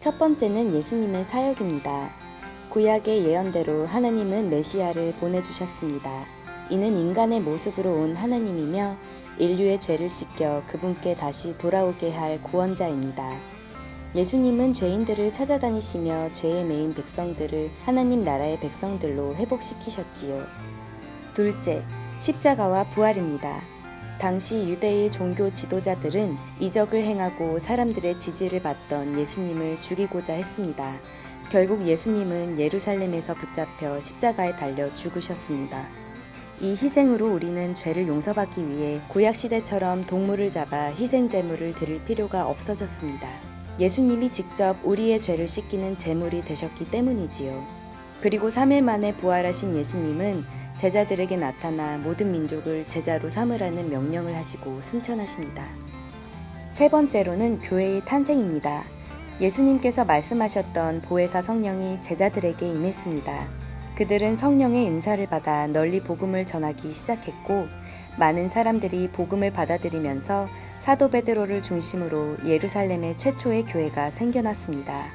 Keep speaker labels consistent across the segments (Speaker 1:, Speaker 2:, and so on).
Speaker 1: 첫 번째는 예수님의 사역입니다. 구약의 예언대로 하나님은 메시아를 보내주셨습니다. 이는 인간의 모습으로 온 하나님이며 인류의 죄를 씻겨 그분께 다시 돌아오게 할 구원자입니다. 예수님은 죄인들을 찾아다니시며 죄에 매인 백성들을 하나님 나라의 백성들로 회복시키셨지요. 둘째, 십자가와 부활입니다. 당시 유대의 종교 지도자들은 이적을 행하고 사람들의 지지를 받던 예수님을 죽이고자 했습니다. 결국 예수님은 예루살렘에서 붙잡혀 십자가에 달려 죽으셨습니다. 이 희생으로 우리는 죄를 용서받기 위해 구약시대처럼 동물을 잡아 희생제물을 드릴 필요가 없어졌습니다. 예수님이 직접 우리의 죄를 씻기는 제물이 되셨기 때문이지요. 그리고 3일 만에 부활하신 예수님은 제자들에게 나타나 모든 민족을 제자로 삼으라는 명령을 하시고 승천하십니다. 세 번째로는 교회의 탄생입니다. 예수님께서 말씀하셨던 보혜사 성령이 제자들에게 임했습니다. 그들은 성령의 인사를 받아 널리 복음을 전하기 시작했고 많은 사람들이 복음을 받아들이면서 사도 베드로를 중심으로 예루살렘의 최초의 교회가 생겨났습니다.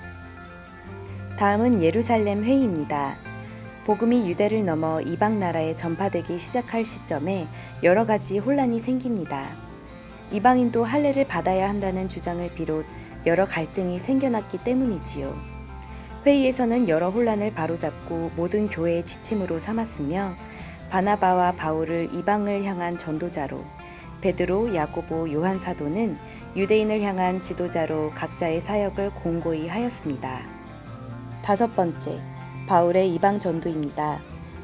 Speaker 1: 다음은 예루살렘 회의입니다. 복음이 유대를 넘어 이방 나라에 전파되기 시작할 시점에 여러 가지 혼란이 생깁니다. 이방인도 할례를 받아야 한다는 주장을 비롯 여러 갈등이 생겨났기 때문이지요. 회의에서는 여러 혼란을 바로잡고 모든 교회의 지침으로 삼았으며 바나바와 바울을 이방을 향한 전도자로 베드로, 야고보, 요한 사도는 유대인을 향한 지도자로 각자의 사역을 공고히 하였습니다. 다섯 번째, 바울의 이방 전도입니다.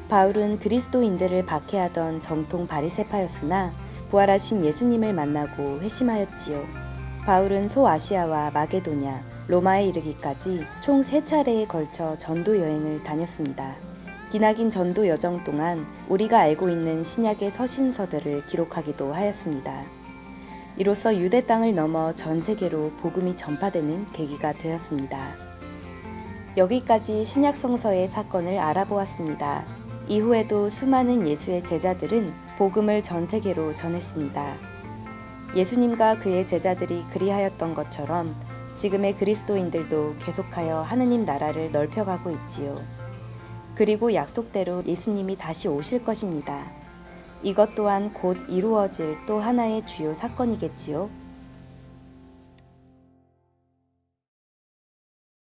Speaker 1: 바울은 그리스도인들을 박해하던 정통 바리세파였으나 부활하신 예수님을 만나고 회심하였지요. 바울은 소아시아와 마게도냐, 로마에 이르기까지 총 세 차례에 걸쳐 전도 여행을 다녔습니다. 기나긴 전도 여정 동안 우리가 알고 있는 신약의 서신서들을 기록하기도 하였습니다. 이로써 유대 땅을 넘어 전 세계로 복음이 전파되는 계기가 되었습니다. 여기까지 신약 성서의 사건을 알아보았습니다. 이후에도 수많은 예수의 제자들은 복음을 전 세계로 전했습니다. 예수님과 그의 제자들이 그리하였던 것처럼 지금의 그리스도인들도 계속하여 하느님 나라를 넓혀가고 있지요. 그리고 약속대로 예수님이 다시 오실 것입니다. 이것 또한 곧 이루어질 또 하나의 주요 사건이겠지요.